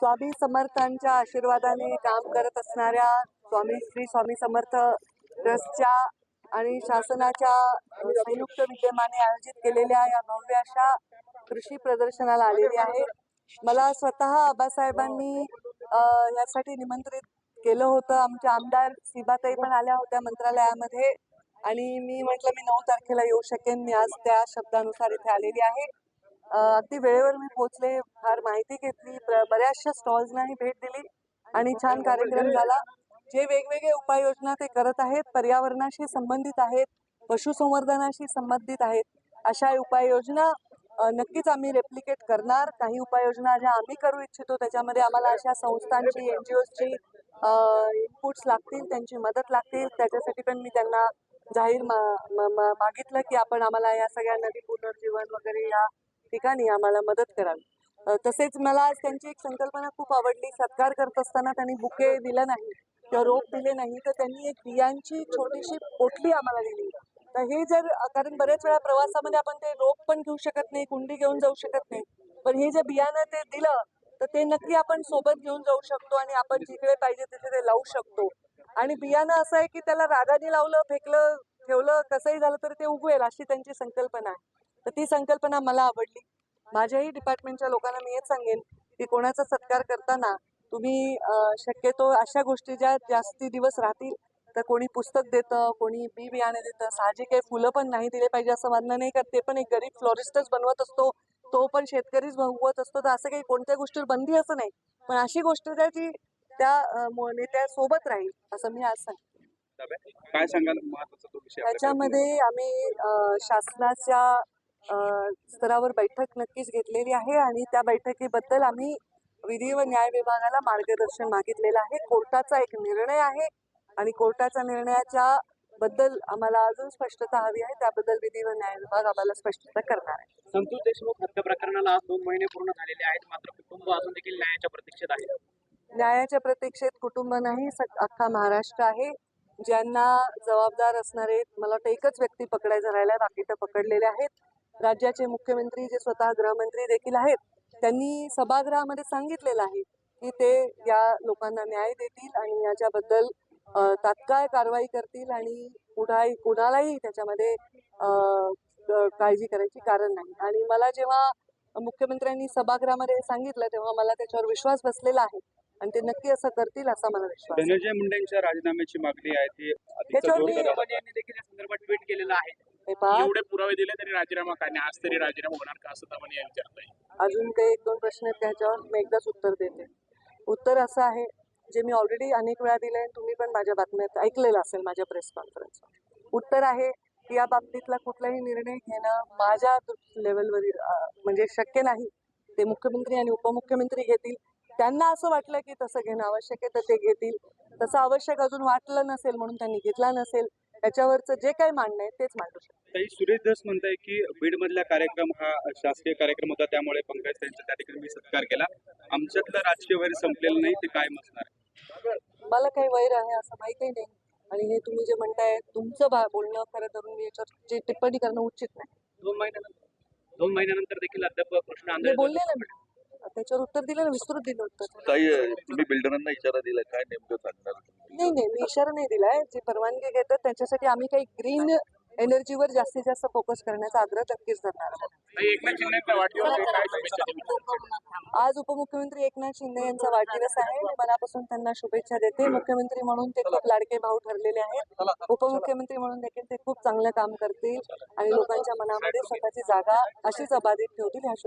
स्वामी समर्थांच्या आशीर्वादाने काम करत असणाऱ्या स्वामी श्री स्वामी समर्थ ट्रस्टच्या आणि शासनाच्या संयुक्त विद्यमाने आयोजित केलेल्या या भव्य अशा कृषी प्रदर्शनाला आलेली आहे. मला स्वतः आबासाहेबांनी यासाठी निमंत्रित केलं होतं. आमच्या आमदार सीबाताई पण आल्या होत्या मंत्रालयामध्ये. आणि मी म्हटलं मी नऊ तारखेला येऊ शकेन. मी आज त्या शब्दानुसार इथे आलेली आहे. अगदी वेळेवर मी पोहोचले फार माहिती घेतली बऱ्याचशा स्टॉल्सनाही भेट दिली आणि छान कार्यक्रम झाला. जे वेगवेगळे उपाययोजना ते करत आहेत पर्यावरणाशी संबंधित आहेत पशुसंवर्धनाशी संबंधित आहेत अशा उपाययोजना नक्कीच आम्ही रेप्लिकेट करणार. काही उपाययोजना ज्या आम्ही करू इच्छितो त्याच्यामध्ये आम्हाला अशा संस्थांची एन जी ओजची इनपुट्स लागतील त्यांची मदत लागतील. त्याच्यासाठी पण मी त्यांना जाहीर मागितलं की आपण आम्हाला या सगळ्या नदी पुनर्जीवन वगैरे या ठिकाणी आम्हाला मदत करावी. तसेच मला आज त्यांची एक संकल्पना खूप आवडली. सत्कार करत असताना त्यांनी बुके दिलं नाही किंवा रोप दिले नाही तर त्यांनी एक बियांची छोटीशी पोटली आम्हाला दिली. तर हे जर कारण बऱ्याच वेळा प्रवासामध्ये आपण ते रोप पण घेऊ शकत नाही कुंडी घेऊन जाऊ शकत नाही. पण हे जे बियाणं ते दिलं तर ते नक्की आपण सोबत घेऊन जाऊ शकतो आणि आपण जिकडे पाहिजे तिथे ते लावू शकतो. आणि बियाणं असं आहे की त्याला रागाने लावलं फेकलं ठेवलं कसंही झालं तर ते उगवेल अशी त्यांची संकल्पना आहे. तर ती संकल्पना मला आवडली. माझ्याही डिपार्टमेंटच्या लोकांना मी हेच सांगेन की कोणाचा सत्कार करताना तुम्ही शक्यतो अशा गोष्टी ज्या जास्ती दिवस राहतील तर कोणी पुस्तक देतं कोणी बी बियाणे देतं साहजिक आहे फुलं पण नाही दिले पाहिजे असं म्हणणं नाही का ते पण एक गरीब फ्लॉरिस्टच बनवत असतो तो पण शेतकरीच बनवत असतो तर असं काही कोणत्या गोष्टीवर बंदी असं नाही. पण अशी गोष्ट ज्या जी त्या अं, म- नेत्यासोबत राहील असं मी आज सांगते काय सांगाल? तो? त्याच्यामध्ये आम्ही शासनाच्या स्तरावर बैठक नक्कीच घेतलेली आहे आणि त्या बैठकीबद्दल आम्ही विधी व न्याय विभागाला मार्गदर्शन मागितलेलं आहे. कोर्टाचा एक निर्णय आहे आणि कोर्टाच्या निर्णयाच्या बद्दल आम्हाला अजून स्पष्टता हवी आहे. त्याबद्दल विधी व न्याय विभाग आम्हाला स्पष्टता करणार आहे. संतोष देशमुख हत्या प्रकरणाला आज दोन महिने पूर्ण झालेले आहेत. मात्र कुटुंब अजून देखील न्यायाच्या प्रतीक्षेत आहे. न्यायाच्या प्रतीक्षेत कुटुंब नाही अख्खा महाराष्ट्र आहे. ज्यांना जबाबदार असणारे मला वाटतं एकच व्यक्ती पकडायचं राहिला बाकी तर पकडलेले आहेत. राज्याचे मुख्यमंत्री जे स्वतः गृहमंत्री देखील आहेत त्यांनी सभागृहामध्ये सांगितलेलं आहे की ते या लोकांना न्याय देतील आणि याच्याबद्दल तात्काळ कारवाई करतील आणि कुणाही कुणालाही त्याच्यामध्ये काळजी करायची कारण नाही. आणि मला जेव्हा मुख्यमंत्र्यांनी सभागृहामध्ये सांगितलं तेव्हा मला त्याच्यावर विश्वास बसलेला आहे. आणि ते नक्की असं करतील असा मला विश्वास आहे. धनंजय मुंडेंच्या राजीनाम्याची मागणी आहे ती अधिक त्याच्यावर मी- ट्विट केलेलं आहे. एवढे पुरावे दिले तरी राजीनामा काय नाही? आज तरी राजीनामा होणार का असं विचारलंय अजून काही एक दोन प्रश्न आहेत त्याच्यावर मी एकदाच उत्तर देते. उत्तर असं आहे जे मी ऑलरेडी अनेक वेळा दिलंय आणि तुम्ही पण माझ्या बातम्यात ऐकलेलं असेल माझ्या प्रेस कॉन्फरन्स उत्तर आहे की या बाबतीतला कुठलाही निर्णय घेणं माझ्या लेवलवरील अं, म्हणजे शक्य नाही. ते मुख्यमंत्री आणि उपमुख्यमंत्री घेतील. त्यांना असं वाटलं की तसं घेणं आवश्यक आहे तर ते घेतील. तसं आवश्यक अजून वाटलं नसेल म्हणून त्यांनी घेतला नसेल त्याच्यावरचं जे काही मांडणं आहे तेच मांडू शकतात ताई सुरेश धस म्हणताय की बीड मधला कार्यक्रम हा शासकीय कार्यक्रम होता त्यामुळे पंकज त्यांचा त्या ठिकाणी मी सत्कार केला आमच्यातलं राजकीय वैर संपलेलं नाही ते कायम असणार आहे. मला काही वैर आहे असं माहितीही नाही आणि हे तुम्ही जे म्हणताय तुमचं बा- बोलणं खरं मी याच्यावर जे टिप्पणी करणं उचित नाही दोन महिन्यानंतर दोन महिन्यानंतर देखील अद्याप कृष्ण मी आंधळे बोलले ना मी. त्याच्यावर उत्तर दिलं ना विस्तृत दिलं उत्तर ताई तुम्ही बिल्डरांना इशारा दिला काय नेमकं सांगणार? नाही नाही मी इशारा नाही दिलाय जे परवानगी घेतात त्यांच्यासाठी आम्ही काही ग्रीन एनर्जीवर जास्तीत जास्त फोकस करण्याचा आग्रह नक्कीच धरणार आहोत. ताई, एकनाथ शिंदेचा वाढदिवस आहे काय शुभेच्छा देऊ? आज उपमुख्यमंत्री एकनाथ शिंदे यांचा वाढदिवस आहे. मी मनापासून त्यांना शुभेच्छा देते. मुख्यमंत्री म्हणून ते खूप लाडके भाऊ ठरलेले आहेत. उपमुख्यमंत्री म्हणून देखील ते खूप चांगलं काम करतील आणि लोकांच्या मनामध्ये स्वतःची जागा अशीच अबाधित ठेवतील. ह्या शुभेच्छा